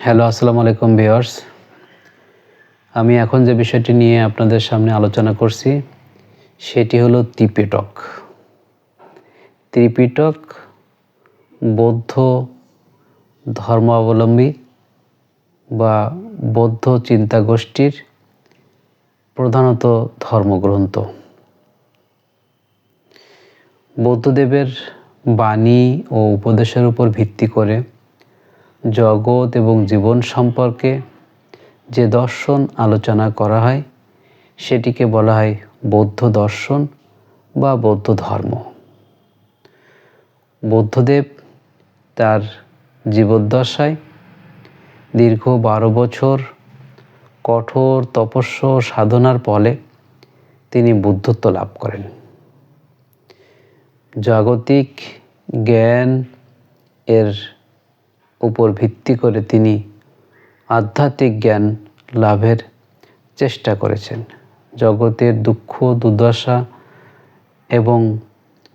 Hello আসসালামু আলাইকুম viewers আমি এখন যে বিষয়টি নিয়ে আপনাদের সামনে আলোচনা করছি, সেটি হলো ত্রিপিটক। ত্রিপিটক বৌদ্ধ ধর্মাবলম্বী বা বৌদ্ধ চিন্তা গোষ্ঠীর প্রধানত ধর্মগ্রন্থ। বৌদ্ধদেবের বাণী ও উপদেশের উপর ভিত্তি করে জগৎ এবং জীবন সম্পর্কে যে দর্শন আলোচনা করা হয়, সেটিকে বলা হয় বৌদ্ধ দর্শন বা বৌদ্ধ ধর্ম। বৌদ্ধদেব তার জীবদ্দশায় দীর্ঘ বারো বছর কঠোর তপস্য সাধনার ফলে তিনি বুদ্ধত্ব লাভ করেন। জাগতিক জ্ঞান এর উপর ভিত্তি করে তিনি আধ্যাত্মিক জ্ঞান লাভের চেষ্টা করেছেন। জগতের দুঃখ, দুর্দশা এবং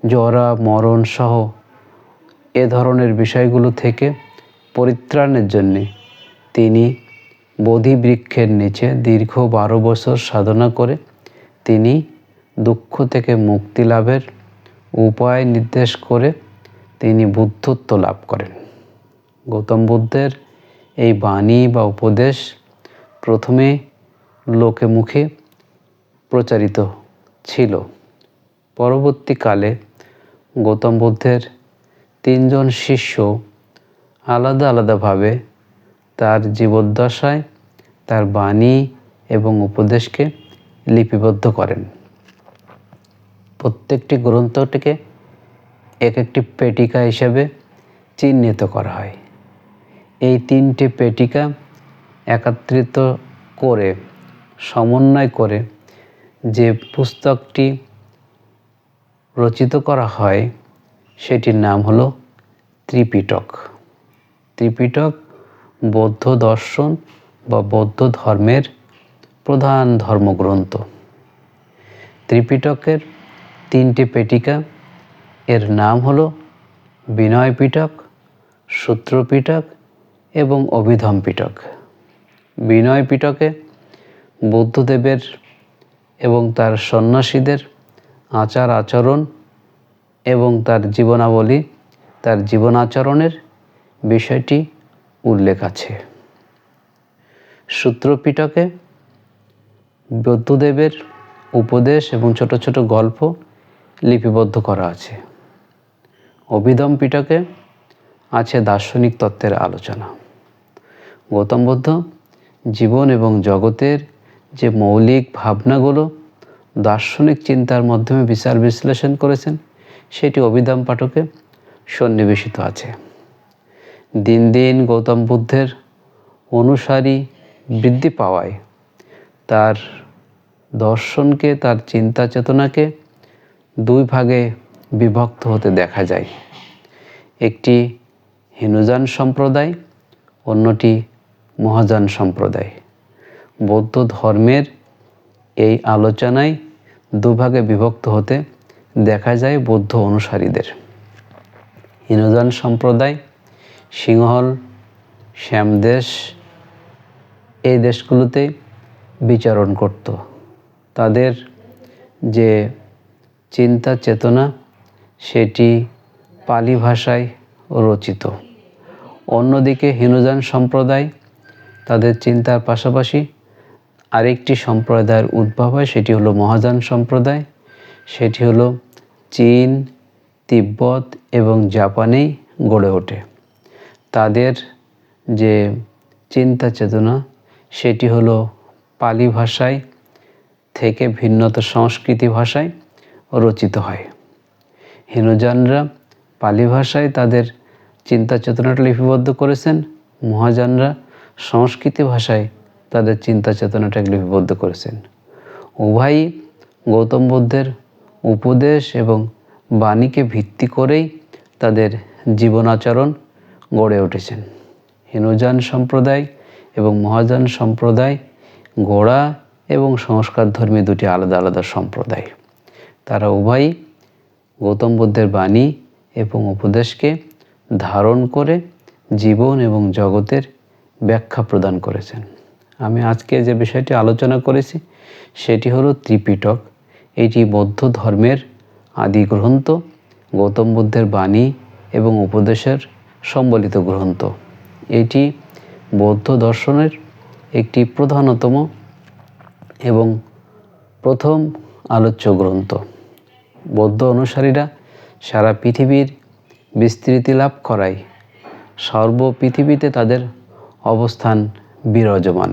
জরা, মরণ সহ এ ধরনের বিষয়গুলো থেকে পরিত্রাণের জন্যে তিনি বোধি বৃক্ষের নিচে দীর্ঘ বারো বছর সাধনা করে তিনি দুঃখ থেকে মুক্তি লাভের উপায় নির্দেশ করে তিনি বুদ্ধত্ব লাভ করেন। গৌতম বুদ্ধের এই বাণী বা উপদেশ প্রথমে লোকে মুখে প্রচারিত ছিল। পরবর্তীকালে গৌতম বুদ্ধের তিনজন শিষ্য আলাদা আলাদাভাবে তার জীবদ্দশায় তার বাণী এবং উপদেশকে লিপিবদ্ধ করেন। প্রত্যেকটি গ্রন্থটিকে এক একটি পেটিকা হিসেবে চিহ্নিত করা হয়। এই তিনটি পেটিকা একত্রিত করে, সমন্বয় করে যে পুস্তকটি রচিত করা হয়, সেটির নাম হলো ত্রিপিটক। ত্রিপিটক বৌদ্ধ দর্শন বা বৌদ্ধ ধর্মের প্রধান ধর্মগ্রন্থ। ত্রিপিটকের তিনটি পেটিকা, এর নাম হলো বিনয় পিটক সূত্র পিটক এবং অভিধম পিটক। বিনয় পিটকে বুদ্ধদেবের এবং তার সন্ন্যাসীদের আচার আচরণ এবং তার জীবনাবলী, তার জীবন আচরণের বিষয়টি উল্লেখ আছে। সূত্রপিটকে বুদ্ধদেবের উপদেশ এবং ছোট ছোট গল্প লিপিবদ্ধ করা আছে। অভিধম পিটকে আছে দার্শনিক তত্ত্বের আলোচনা। গৌতম বুদ্ধ, জীবন এবং জগতের যে মৌলিক ভাবনাগুলো, দার্শনিক চিন্তার মাধ্যমে বিচার বিশ্লেষণ করেছেন, সেটি অভিধাম পাঠকে সন্নিবেশিত আছে। দিন দিন গৌতম বুদ্ধের অনুসারী বৃদ্ধি পাওয়ায় তার দর্শনকে, তার চিন্তা চেতনাকে দুই ভাগে বিভক্ত হতে দেখা যায়। একটি হিনুজান সম্প্রদায়, অন্যটি মহাযান সম্প্রদায়। বৌদ্ধ ধর্মের এই আলোচনায় দুভাগে বিভক্ত হতে দেখা যায় বৌদ্ধ অনুসারীদের। হিনুজান সম্প্রদায়, সিংহল, শ্যামদেশ, এই দেশগুলোতে বিচারণ করত। তাদের যে চিন্তা চেতনা, সেটি পালি ভাষায় রচিত। অন্যদিকে হিনুজান সম্প্রদায় তাদের চিন্তার পাশাপাশি আরেকটি সম্প্রদায়ের উদ্ভব হয়, সেটি হলো মহাযান সম্প্রদায়। সেটি হলো চীন, তিব্বত এবং জাপানেই গড়ে ওঠে। তাদের যে চিন্তা চেতনা, সেটি হলো পালি ভাষায় থেকে ভিন্নত সংস্কৃতি ভাষায় রচিত হয়। হিনুজানরা পালি ভাষায় তাদের চিন্তা চেতনাটা লিপিবদ্ধ করেছেন। মহাজানরা সংস্কৃতি ভাষায় তাদের চিন্তা চেতনাটাকে লিপিবদ্ধ করেছেন। উভয়ই গৌতম বুদ্ধের উপদেশ এবং বাণীকে ভিত্তি করেই তাদের জীবনাচরণ গড়ে উঠেছেন। হিনুজান সম্প্রদায় এবং মহাজান সম্প্রদায় গোড়া এবং সংস্কার ধর্মী দুটি আলাদা আলাদা সম্প্রদায়। তারা উভয়ই গৌতম বুদ্ধের বাণী এবং উপদেশকে ধারণ করে জীবন এবং জগতের ব্যাখ্যা প্রদান করেছেন। আমি আজকে যে বিষয়টি আলোচনা করেছি, সেটি হলো ত্রিপিটক। এটি বৌদ্ধ ধর্মের আদি গ্রন্থ, গৌতম বুদ্ধের বাণী এবং উপদেশের সম্বলিত গ্রন্থ। এটি বৌদ্ধ দর্শনের একটি প্রধানতম এবং প্রথম আলোচ্য গ্রন্থ। বৌদ্ধ অনুসারীরা সারা পৃথিবীর বিস্তৃতি লাভ করায় সর্ব পৃথিবীতে তাদের অবস্থান বিরাজমান।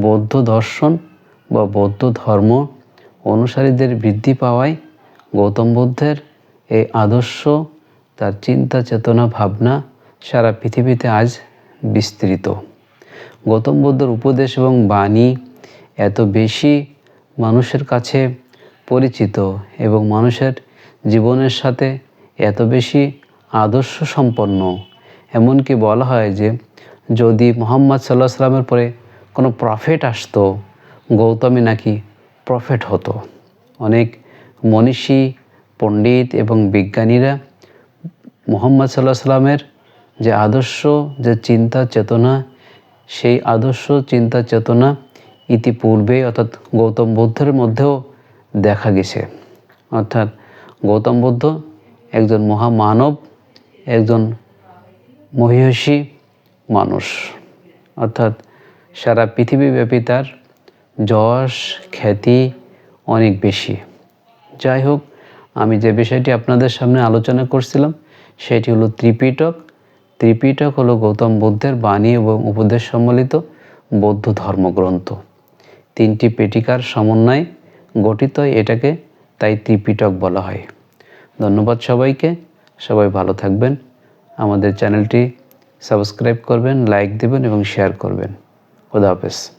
বৌদ্ধ দর্শন বা বৌদ্ধ ধর্ম অনুসারীদের বৃদ্ধি পাওয়ায় গৌতম বুদ্ধের এই আদর্শ, তার চিন্তা চেতনা ভাবনা সারা পৃথিবীতে আজ বিস্তৃত। গৌতম বুদ্ধের উপদেশ এবং বাণী এত বেশি মানুষের কাছে পরিচিত এবং মানুষের জীবনের সাথে এত বেশি আদর্শ সম্পন্ন। এমনকি বলা হয় যে যদি মোহাম্মদ সাল্লাহ সাল্লামের পরে কোনো প্রফেট আসতো, গৌতমী নাকি প্রফেট হতো। অনেক মনীষী, পণ্ডিত এবং বিজ্ঞানীরা মোহাম্মদ সাল্লাহ সাল্লামের যে আদর্শ, যে চিন্তা চেতনা, সেই আদর্শ, চিন্তা চেতনা ইতিপূর্বে অর্থাৎ গৌতম বুদ্ধের মধ্যেও দেখা গেছে। অর্থাৎ গৌতম বুদ্ধ একজন মহামানব, একজন মহিষী মানুষ। অর্থাৎ সারা পৃথিবীব্যাপী তার যশ, খ্যাতি অনেক বেশি। যাই হোক, আমি যে বিষয়টি আপনাদের সামনে আলোচনা করছিলাম, সেটি হলো ত্রিপিটক। ত্রিপিটক হলো গৌতম বুদ্ধের বাণী এবং উপদেশ সম্বলিত বৌদ্ধ ধর্মগ্রন্থ। তিনটি পেটিকার সমন্বয়ে গঠিত এটাকে তাই ত্রিপিটক বলা হয়। ধন্যবাদ সবাইকে। সবাই ভালো থাকবেন। আমাদের চ্যানেলটি সাবস্ক্রাইব করবেন লাইক দেবেন এবং শেয়ার করবেন। খুদা হাফেজ।